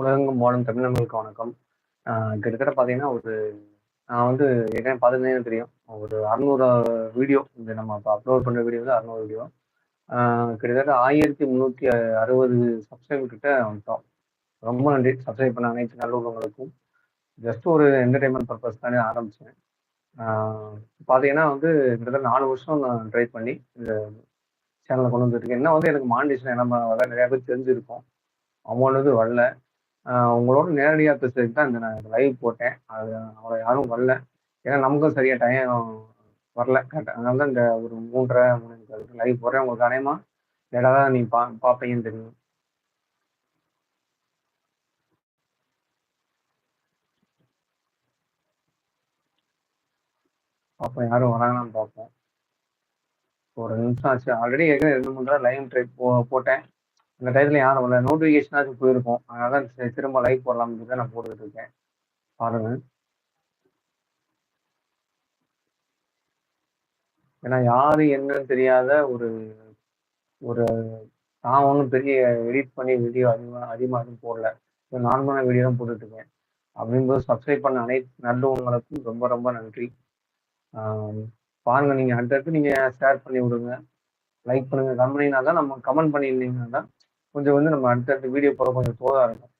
உலகெங்கும் வாழும் தமிழர்களுக்கு வணக்கம். கிட்டத்தட்ட பார்த்தீங்கன்னா, ஒரு நான் வந்து ஏற்கனவே பார்த்துருந்தீங்கன்னா தெரியும். ஒரு 600 வீடியோ இந்த நம்ம இப்போ அப்லோட் பண்ணுற வீடியோ வந்து 600 வீடியோ. கிட்டத்தட்ட ஆயிரத்தி முந்நூற்றி அறுபது சப்ஸ்கிரைபர் கிட்ட வந்துட்டோம். ரொம்ப நன்றி. சப்ஸ்கிரைப் பண்ண அனைத்து நல்லுள்ளங்களுக்கும். ஜஸ்ட் ஒரு என்டர்டைன்மெண்ட் பர்பஸ் தானே ஆரம்பித்தேன் பார்த்தீங்கன்னா வந்து கிட்டத்தட்ட நாலு வருஷம் நான் ட்ரை பண்ணி இந்த சேனலை கொண்டு வந்துருக்கேன் என்ன வந்து எனக்கு மாண்டிஷன் நம்ம அதான் நிறையா பேர் தெரிஞ்சிருக்கோம் அமௌண்ட் வந்து வரல. உங்களோட நேரடியாக பேசுறதுக்கு தான் இந்த நான் லைவ் போட்டேன். அது அவ்வளோ யாரும் வரல. ஏன்னா நமக்கும் சரியா டைம் வரல கரெக்டாக அதனால தான் இந்த ஒரு மூன்றரை மூணு லைவ் போடுறேன். உங்களுக்கு அனையமா நேராக தான் நீ பா பார்ப்பீங்கன்னு தெரியும். பார்ப்போம் யாரும் வராங்களான்னு பார்ப்போம். ஒரு நிமிஷம் ஆச்சு. ஆல்ரெடி ஏற்கனவே ரெண்டு மூணு லைவ் ட்ரை போ போட்டேன். அந்த டயத்தில் யாரும் வரல. நோட்டிஃபிகேஷனாச்சும் போயிருக்கும். அதனால திரும்ப லைவ் போடலாம்னு சொல்லி தான் நான் போட்டுக்கிட்டு இருக்கேன். பாருங்க. ஏன்னா யாரு என்னன்னு தெரியாத ஒரு ஒரு நான் ஒன்றும் பெரிய எடிட் பண்ணி வீடியோ அதிகமாக அதிகமாக எதுவும் போடல. ஒரு நார்மலான வீடியோ தான் போட்டுட்டு இருக்கேன். அப்படிங்கும்போது சப்ஸ்கிரைப் பண்ண அனைத்து நல்லவங்களுக்கும் ரொம்ப ரொம்ப நன்றி. பாருங்கள் பாருங்க நீங்க அடுத்தடுத்து நீங்க ஷேர் பண்ணி விடுங்க. லைக் பண்ணுங்க. கமெண்ட் தான் நம்ம கமெண்ட் பண்ணியிருந்தீங்கன்னா தான் கொஞ்சம் வந்து நம்ம அடுத்தடுத்த வீடியோ போட கொஞ்சம் தோதா இருக்கும்.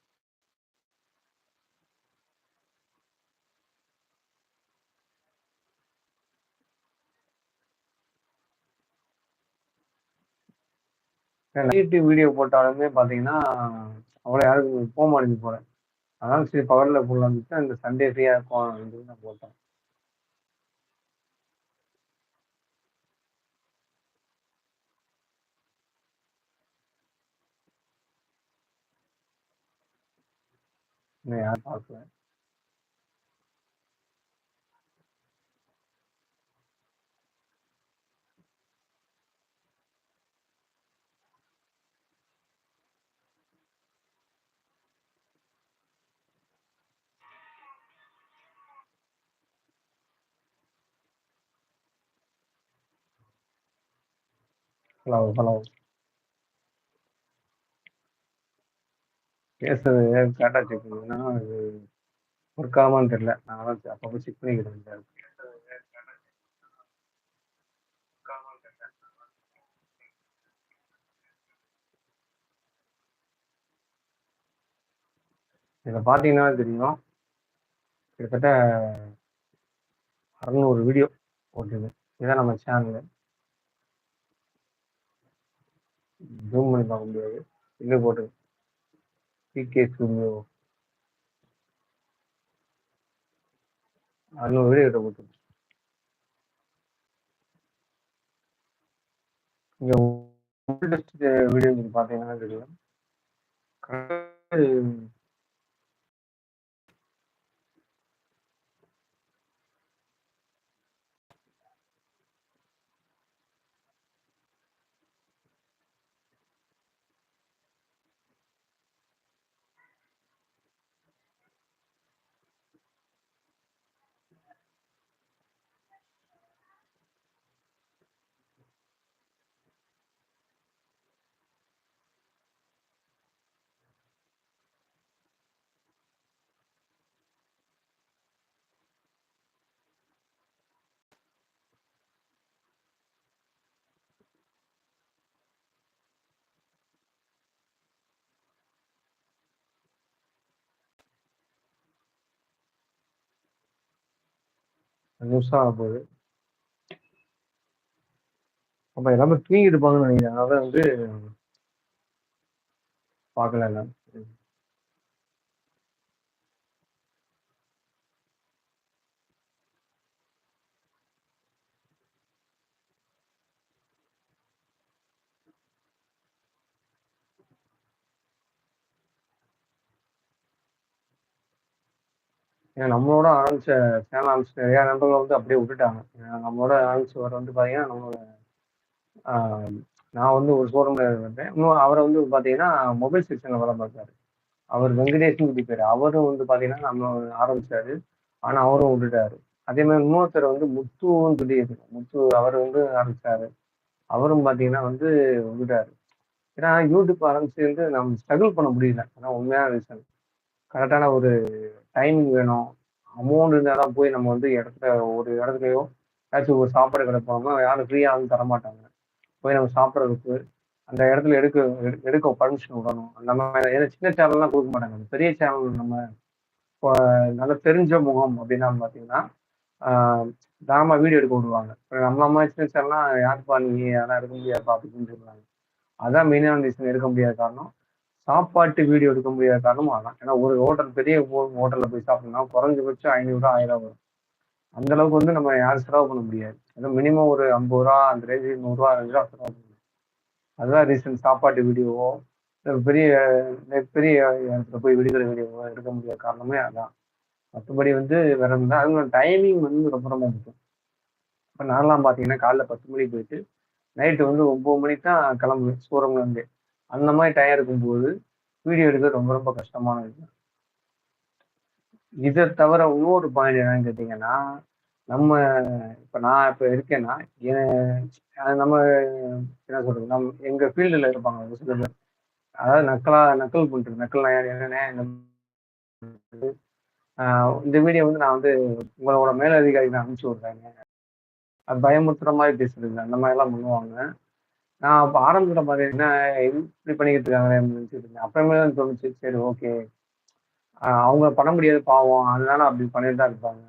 நைட்டு வீடியோ போட்டாலுமே பார்த்தீங்கன்னா, அவ்வளோ யாருக்கும் போக மாட்டேங்குது போகிறேன் அதனால சரி பகல்ல போடலாம்னு இந்த சண்டே ஃப்ரீயாக இருக்கும் அப்படின்னு நான் போட்டேன். இன்னும் யாரும் பார்க்கல. Hello, hello. பேசுறது கரெக்ட்டா செக் பண்ணுங்க. அது ஒர்க் ஆகுமான்னு தெரியல. நான் அதான் அப்பப்போ செக் பண்ணிக்கிறேன். இதில பார்த்தீங்கன்னா தெரியும். கிட்டத்தட்ட 600 வீடியோ போட்டுது இதான் நம்ம சேனலு. ஜூம் பண்ணி பார்க்க முடியாது. இங்க போட்டிருக்கு. PK studio. 600 வீடியோ கிட்ட போட்டிருக்கு. இங்க வீடியோ பார்த்தீங்கன்னா தெரியும். நிமிஷம் போகுது அப்ப எல்லாமே தூங்கிட்டு இருப்பாங்கன்னு நினைக்கிறேன். அதனால வந்து பார்க்கல எல்லாரும். ஏன்னா நம்மளோட ஆரம்பிச்ச சேனல் ஆரம்பிச்ச நிறைய நண்பர்கள் வந்து அப்படியே விட்டுட்டாங்க. ஏன்னா நம்மளோட ஆரம்பிச்சவர் வந்து பார்த்தீங்கன்னா, நம்மளோட நான் வந்து ஒரு ஷோரூம்ல இருந்தேன். இன்னும் அவரை வந்து பார்த்தீங்கன்னா, மொபைல் செக்ஷன்ல வர பார்த்தாரு. அவர் வெங்கடேஷ்னு சொல்லி பேர் அவரும் வந்து பார்த்தீங்கன்னா, நம்ம ஆரம்பிச்சாரு. ஆனா அவரும் விட்டுட்டாரு. அதே மாதிரி இன்னொருத்தர் வந்து முத்துவும் சொல்லி முத்து அவர் வந்து ஆரம்பிச்சாரு. அவரும் பார்த்தீங்கன்னா வந்து விட்டுட்டாரு. ஏன்னா யூடியூப் ஆரம்பிச்சு வந்து நம்ம ஸ்ட்ரகிள் பண்ண முடியல. ஆனால் உண்மையான ரீசன். கரெக்டான ஒரு டைமிங் வேணும். அமௌண்ட் இருந்தால் தான் போய் நம்ம வந்து இடத்துல ஒரு இடத்துலையோ ஏதாச்சும் ஒரு சாப்பாடு கடை யாரும் ஃப்ரீயாக வந்து தரமாட்டாங்க. போய் நம்ம சாப்பிட்றதுக்கு அந்த இடத்துல எடுக்க எடுக்க பர்மிஷன் விடணும். அந்த மாதிரி ஏன்னா சின்ன சேனல்லாம் கொடுக்க மாட்டாங்க. அந்த பெரிய சேனல் நம்ம இப்போ நல்ல தெரிஞ்ச முகம் அப்படின்னா பார்த்தீங்கன்னா தாராளமாக வீடியோ எடுக்க விடுவாங்க. இப்போ நம்ம அம்மா சின்ன சேனல்லாம் யாருப்பா நீ அதெல்லாம் எடுக்க முடியாதுப்பா அப்படின்னு சொல்லுவாங்க அதான் மெயினான ரீசன் எடுக்க முடியாத காரணம். சாப்பாட்டு வீடியோ எடுக்க முடியாத காரணம் அதான் ஏன்னா ஒரு ஹோட்டல் பெரிய ஹோட்டலில் போய் சாப்பிட்டோம்னா குறைஞ்சபட்சம் ஐநூறுரூவா ஆயிரம் வரும். அந்த அளவுக்கு வந்து நம்ம யாரும் செலவு பண்ண முடியாது. ஏதோ மினிமம் ஒரு ஐம்பது ரூபா அந்த ரேஞ்சு நூறுரூவா அஞ்சு ரூபா செலவு பண்ணணும். அதுதான் ரீசன் சாப்பாட்டு வீடியோவோ பெரிய பெரிய இடத்துல போய் விடுகிற வீடியோவோ எடுக்க முடியாத காரணமே அதான். மற்றபடி வந்து வேற இருந்தால் அதுவும் டைமிங் வந்து ரொம்ப ரொம்ப முக்கியம். இப்போ நான்லாம் பார்த்தீங்கன்னா காலைல பத்து மணிக்கு போயிட்டு நைட்டு வந்து ஒம்பது மணிக்கு தான் கிளம்புவேன். சூரம்ல இருந்து. அந்த மாதிரி டயர் இருக்கும்போது வீடியோ எடுக்க ரொம்ப ரொம்ப கஷ்டமான விஷயம். இதை தவிர இன்னொரு பாயிண்ட் என்னன்னு கேட்டிங்கன்னா நம்ம இப்போ நான் இப்போ இருக்கேன்னா என் நம்ம என்ன சொல்றது நம்ம எங்க ஃபீல்டில் இருப்பாங்க ஒரு சில பேர். அதாவது நக்கலா நக்கல் பண்ணிட்டு நக்கல் என்னென்ன இந்த இந்த வீடியோ வந்து நான் வந்து உங்களோட மேலதிகாரிக்கு நான் அனுப்பிச்சு விட்றேங்க. அது பயமுறுத்துற மாதிரி பேசுறது அந்த மாதிரி எல்லாம் பண்ணுவாங்க. நான் இப்போ ஆரம்பத்தில் பார்த்தீங்கன்னா இப்படி பண்ணிக்கிட்டு இருக்காங்களே நினச்சிட்டு இருந்தேன். அப்புறமே தான் தோணுச்சு சரி ஓகே அவங்க பண்ண முடியாது பாவம். அதனால அப்படி பண்ணிட்டு தான் இருப்பாங்க.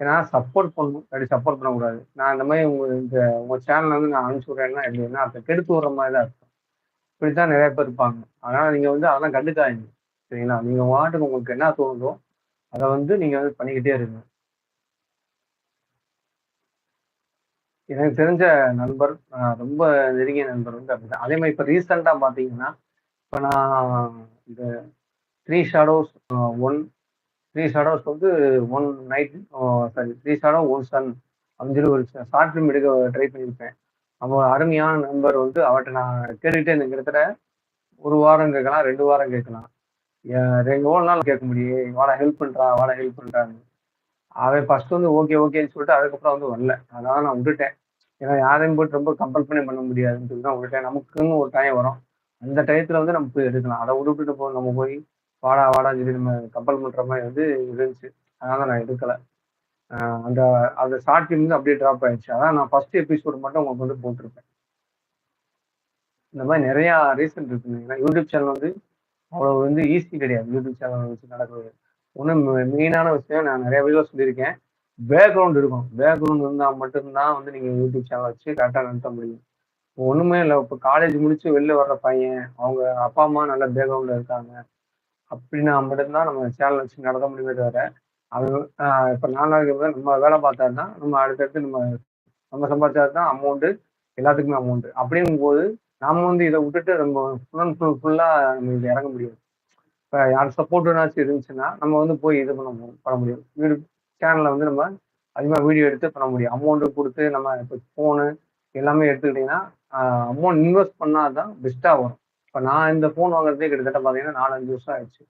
ஏன்னா சப்போர்ட் பண்ணணும். அப்படி சப்போர்ட் பண்ணக்கூடாது. நான் இந்த மாதிரி உங்க இந்த உங்க சேனல்ல வந்து நான் அனுப்பிச்சு விட்றேன்னா எப்படின்னா அதை கெடுத்து விடுற மாதிரி தான் இருக்கும் இப்படித்தான் நிறைய பேர் இருப்பாங்க. அதனால நீங்க வந்து அதெல்லாம் கண்டுக்காதீங்க. சரிங்களா? நீங்க வாட்டுக்கு உங்களுக்கு என்ன தோணுதோ அதை வந்து நீங்க வந்து பண்ணிக்கிட்டே இருங்க. எனக்கு தெரிஞ்ச நண்பர் ரொம்ப நெருங்கிய நண்பர் வந்து அப்படிதான். அதே மாதிரி இப்போ ரீசெண்டாக பார்த்தீங்கன்னா இப்போ நான் இந்த three shadows one three shadows வந்து one night sorry three shadow one sun அப்படின்னு சொல்லி ஒரு ஷார்ட் ஃபிலிம் எடுக்க ட்ரை பண்ணியிருப்பேன் அவன் அருமையான நண்பர் வந்து அவர்கிட்ட நான் கேட்டுக்கிட்டே இந்த கிட்டத்தட்ட ஒரு வாரம் கேட்கலாம் ரெண்டு வாரம் கேட்கலாம். ரெண்டு மூணு நாள் கேட்க முடியும். வாடா ஹெல்ப் பண்ணுறா வாடா ஹெல்ப் பண்ணுறான்னு அவன் ஃபர்ஸ்ட் வந்து ஓகே ஓகேன்னு சொல்லிட்டு அதுக்கப்புறம் வந்து வரல. அதனால நான் விட்டுட்டேன். ஏன்னா யாரையும் போட்டு ரொம்ப கம்பல் பண்ணி பண்ண முடியாதுன்னு சொல்லி ஒரு டைம் நமக்குன்னு ஒரு டைம் வரும். அந்த டயத்துல வந்து நம்ம போய் எடுக்கலாம். அதை விட்டுட்டு போ நம்ம போய் வாடா வாடா சொல்லி நம்ம கம்பல் பண்ற மாதிரி வந்து இருந்துச்சு. அதனால நான் எடுக்கல. அந்த அந்த ஷார்ட் ஃபிலிம் வந்து அப்படியே ட்ராப் ஆயிடுச்சு. அதான் நான் ஃபர்ஸ்ட் எபிசோடு மட்டும் உங்களுக்கு வந்து போட்டிருப்பேன். இந்த மாதிரி நிறையா ரீசன் இருக்குங்க. ஏன்னா யூடியூப் சேனல் வந்து அவ்வளோ வந்து ஈஸி கிடையாது. யூடியூப் சேனல் வச்சு நடக்கிறது. ஒன்றும் மெயினான விஷயம் நான் நிறைய வீடியோ சொல்லியிருக்கேன். பேக்ரவுண்ட் இருக்கும். பேக்ரவுண்ட் இருந்தால் மட்டும்தான் வந்து நீங்கள் யூடியூப் சேனல் வச்சு கரெக்டாக நடத்த முடியும். ஒன்றுமே இல்லை. இப்போ காலேஜ் முடிச்சு வெளில வர்ற பையன் அவங்க அப்பா அம்மா நல்ல பேக்ரவுண்டில் இருக்காங்க. அப்படின்னா மட்டும்தான் நம்ம சேனல் வச்சு நடத்த முடியுமே தவிர அது இப்போ நாலாவது நம்ம வேலை பார்த்தா தான் நம்ம அடுத்தடுத்து நம்ம நம்ம சம்பாதிச்சா தான் அமௌண்ட்டு எல்லாத்துக்குமே அமௌண்ட் அப்படிங்கும்போது நாம வந்து இதை விட்டுட்டு நம்ம ஃபுல் அண்ட் ஃபுல் ஃபுல்லாக நம்ம இதில் இறங்க முடியாது. இப்போ யார் சப்போர்ட்னாச்சும் இருந்துச்சுன்னா நம்ம வந்து போய் இது பண்ண முடியும் பண்ண முடியும். வீடு சேனலில் வந்து நம்ம அதிகமாக வீடியோ எடுத்து பண்ண முடியும். அமௌண்ட்டு கொடுத்து நம்ம இப்போ ஃபோனு எல்லாமே எடுத்துக்கிட்டிங்கன்னா அமௌண்ட் இன்வெஸ்ட் பண்ணால் தான் பெஸ்ட்டாக வரும். இப்போ நான் இந்த ஃபோன் வாங்குறதே கிட்டத்தட்ட பார்த்தீங்கன்னா நாலஞ்சு வருஷம் ஆயிடுச்சு.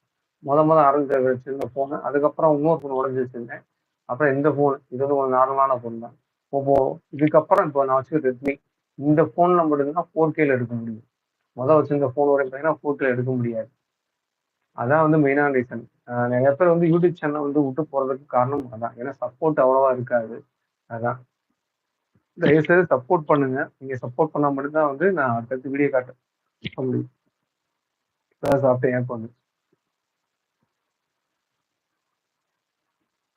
முத முதல் ஆரம்பிச்ச வச்சிருந்த ஃபோனு அதுக்கப்புறம் இன்னொரு ஃபோன் உடஞ்சி வச்சுருந்தேன் அப்புறம் இந்த ஃபோன் இது வந்து ஒரு நார்மலான ஃபோன் தான். இப்போ இதுக்கப்புறம் இப்போ நான் வச்சுக்க ரெட்மி இந்த ஃபோனில் மட்டும்தான் ஃபோர் கேல எடுக்க முடியும். முதல் வச்சிருந்த ஃபோன் வரை பார்த்தீங்கன்னா ஃபோர் கேல எடுக்க முடியாது. அதான் வந்து மெயினான ரீசன் நிறைய பேர் வந்து யூடியூப் சேனல் வந்து விட்டு போறதுக்கு காரணம் அதான். ஏன்னா சப்போர்ட் அவ்வளவா இருக்காது. அதான். தயவுசெய்து சப்போர்ட் பண்ணுங்க. நீங்க சப்போர்ட் பண்ணா மட்டும்தான் வந்து நான் அடுத்தடுத்து வீடியோ காட்ட முடியும் சாப்பிட்டேன் ஏன் பண்ணு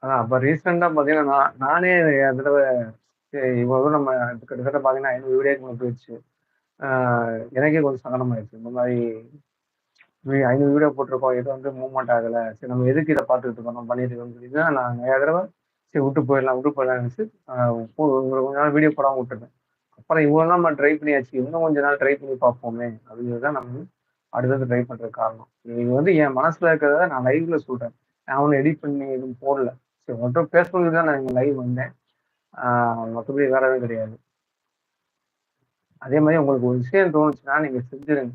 அதான் அப்ப ரீசெண்டா பாத்தீங்கன்னா நான் நானே தடவை இவ்வளோ இவ்வளவு நம்ம கிட்டத்தட்ட பாத்தீங்கன்னா ஐநூறு வீடியோக்கு போயிடுச்சு. எனக்கே கொஞ்சம் சங்கடமாயிடுச்சு. இந்த மாதிரி ஐநூறு வீடியோ போட்டிருக்கோம். இது வந்து மூவ்மெண்ட் ஆகல. சரி நம்ம எதுக்கு இதை பார்த்துட்டு இருக்கோம்? நம்ம பண்ணிட்டு இருக்கோம்னு சொல்லி தான் நான் நிறைய தடவை சரி விட்டு போயிடலாம் விட்டு போயிடலாம் நினைச்சு கொஞ்ச நாள் வீடியோ போடாமல் விட்டுட்டேன் அப்புறம் இவ்வளவு நம்ம ட்ரை பண்ணியாச்சு. இன்னும் கொஞ்ச நாள் ட்ரை பண்ணி பார்ப்போமே அப்படிங்கிறது தான் நம்ம அடுத்தது ட்ரை பண்ணுற காரணம். இது வந்து என் மனசுல இருக்கிறத நான் லைவ்ல சொல்றேன். நான் ஒன்றும் எடிட் பண்ணி எதுவும் போடல. சரி மட்டும் பேசணுக்கு தான் நான் லைவ் வந்தேன். மற்றபடி வேற எதுவும் கிடையாது. அதே மாதிரி உங்களுக்கு ஒரு விஷயம் தோணுச்சுன்னா நீங்க செஞ்சிருங்க.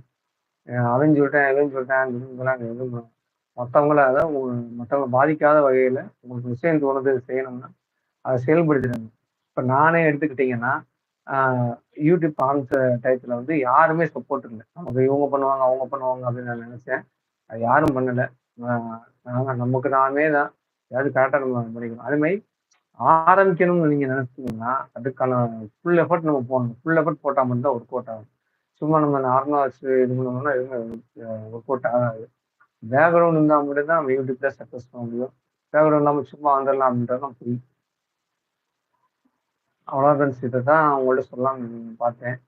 அவன் சொல்லிட்டேன் இவன் சொல்லிட்டேன் இதெல்லாம் எதுவும் மற்றவங்கள அதை உங்க- மற்றவங்க பாதிக்காத வகையில் உங்களுக்கு விஷயம் தோணுது செய்யணும்னா அதை செயல்படுத்திடுங்க. இப்போ நானே எடுத்துக்கிட்டீங்கன்னா யூடியூப் ஆரம்பிச்ச டயத்தில் வந்து யாருமே சப்போர்ட் இல்லை. நமக்கு இவங்க பண்ணுவாங்க அவங்க பண்ணுவாங்க அப்படின்னு நான் நினச்சேன். அது யாரும் பண்ணலை. நாங்கள் நமக்கு நாமே தான் ஏதாவது கரெக்டாக நம்ம பண்ணிக்கணும். அதுமாதிரி ஆரம்பிக்கணும்னு நீங்கள் நினச்சிங்கன்னா அதுக்கான ஃபுல் எஃபர்ட் நம்ம போடணும். ஃபுல் எஃபர்ட் போட்டால் மட்டும்தான் ஒர்க் அவுட் ஆகும். சும்மா நம்ம நார்மலாக வச்சு இது பண்ணோம்னா எதுவும் ஒர்க் அவுட் ஆகாது. பேக்ரவுண்ட் இருந்தால் மட்டும் தான் நம்ம யூடியூப்ல சக்ஸஸ் பண்ண முடியும். பேக்ரவுண்ட் இல்லாமல் சும்மா வந்துடலாம் அப்படின்றது தான் புரியும். அவ்வளோ ஃப்ரெண்ட்ஸ் இதை தான் உங்கள்ட்ட சொல்லலாம் பார்த்தேன்.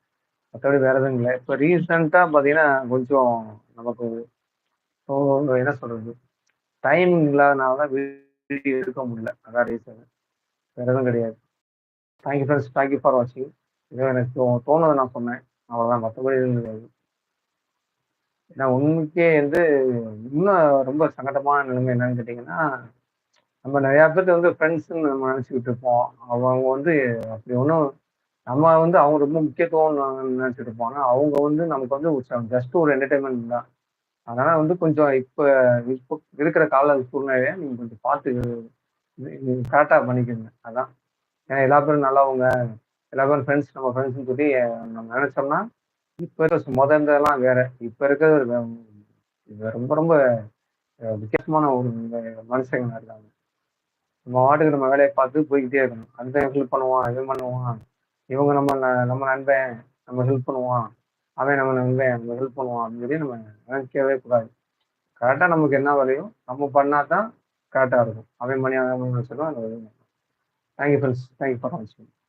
மற்றபடி வேறு எதுவும் இல்லை. இப்போ ரீசெண்டாக பார்த்தீங்கன்னா கொஞ்சம் நமக்கு ஸோ என்ன சொல்கிறது டைம் இல்லாதனால தான் வீடியோ எடுக்க முடியல. அதான் ரீசன் வேறு எதுவும் கிடையாது. தேங்க்யூ ஃப்ரெண்ட்ஸ் தேங்க்யூ ஃபார் வாட்சிங் இதோ எனக்கு தோணுது தோணுதை நான் சொன்னேன். அவ்வளோதான் மற்றபடி ஏன்னா உண்மைக்கே வந்து இன்னும் ரொம்ப சங்கடமான நிலைமை என்னன்னு கேட்டிங்கன்னா நம்ம நிறையா பேர்த்து வந்து ஃப்ரெண்ட்ஸ்ன்னு நம்ம நினச்சிக்கிட்டு இருப்போம். அவங்க வந்து அப்படி ஒன்றும் நம்ம வந்து அவங்க ரொம்ப முக்கியத்துவம் நினச்சிட்டு இருப்போம். ஆனால் அவங்க வந்து நமக்கு வந்து ஜஸ்ட் ஒரு என்டர்டைன்மெண்ட் தான். அதனால வந்து கொஞ்சம் இப்போ இப்போ இருக்கிற கால சூழ்நிலையை நீங்கள் கொஞ்சம் பார்த்து கரெக்டாக பண்ணிக்கோங்க. அதான். ஏன்னா எல்லா பேரும் நல்லவங்க. எல்லாருக்கும் ஃப்ரெண்ட்ஸ் நம்ம ஃப்ரெண்ட்ஸ்னு சொல்லி நம்ம நினச்சோம்னா இப்போ இருக்க முதல்லாம் வேற. இப்போ இருக்கிறது இது ரொம்ப ரொம்ப வித்தியாசமான ஒரு மனுஷங்க இருக்காங்க. நம்ம வாட்டுக்கு நம்ம வேலையை பார்த்து போய்கிட்டே இருக்கணும். அந்த ஹெல்ப் பண்ணுவான் இவன் பண்ணுவான். இவங்க நம்ம ந- நம்ம நண்பன் நம்ம ஹெல்ப் பண்ணுவான். அவன் நம்ம நண்பன் நம்ம ஹெல்ப் பண்ணுவான் அப்படின்னு சொல்லி நம்ம நினைக்கவே கூடாது. கரெக்டாக நமக்கு என்ன வரையும் நம்ம பண்ணால் தான் கரெக்டாக இருக்கும். அவன் மணி அவன் மணி சொல்லுவோம் அந்த தேங்க்யூ ஃப்ரெண்ட்ஸ் தேங்க்யூ ஃபார் வாட்சிங்